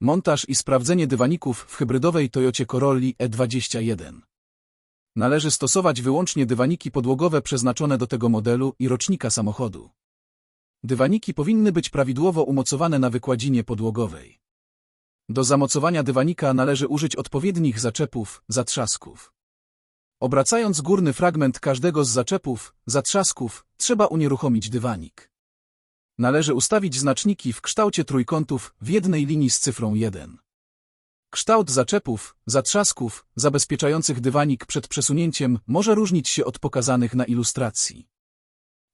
Montaż i sprawdzenie dywaników w hybrydowej Toyocie Corolli E21. Należy stosować wyłącznie dywaniki podłogowe przeznaczone do tego modelu i rocznika samochodu. Dywaniki powinny być prawidłowo umocowane na wykładzinie podłogowej. Do zamocowania dywanika należy użyć odpowiednich zaczepów, zatrzasków. Obracając górny fragment każdego z zaczepów, zatrzasków, trzeba unieruchomić dywanik. Należy ustawić znaczniki w kształcie trójkątów w jednej linii z cyfrą 1. Kształt zaczepów, zatrzasków, zabezpieczających dywanik przed przesunięciem może różnić się od pokazanych na ilustracji.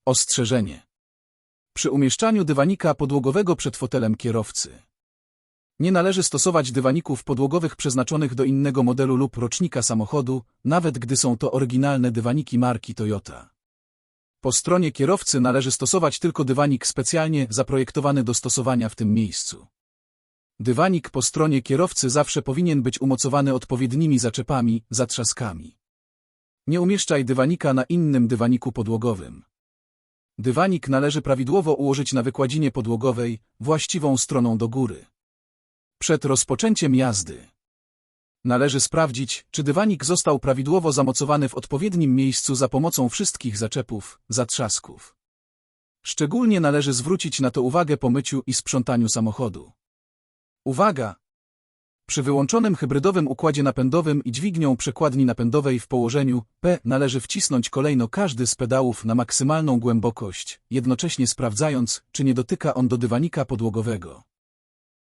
Ostrzeżenie. Przy umieszczaniu dywanika podłogowego przed fotelem kierowcy. Nie należy stosować dywaników podłogowych przeznaczonych do innego modelu lub rocznika samochodu, nawet gdy są to oryginalne dywaniki marki Toyota. Po stronie kierowcy należy stosować tylko dywanik specjalnie zaprojektowany do stosowania w tym miejscu. Dywanik po stronie kierowcy zawsze powinien być umocowany odpowiednimi zaczepami, zatrzaskami. Nie umieszczaj dywanika na innym dywaniku podłogowym. Dywanik należy prawidłowo ułożyć na wykładzinie podłogowej, właściwą stroną do góry. Przed rozpoczęciem jazdy należy sprawdzić, czy dywanik został prawidłowo zamocowany w odpowiednim miejscu za pomocą wszystkich zaczepów, zatrzasków. Szczególnie należy zwrócić na to uwagę po myciu i sprzątaniu samochodu. Uwaga! Przy wyłączonym hybrydowym układzie napędowym i dźwignią przekładni napędowej w położeniu P należy wcisnąć kolejno każdy z pedałów na maksymalną głębokość, jednocześnie sprawdzając, czy nie dotyka on do dywanika podłogowego.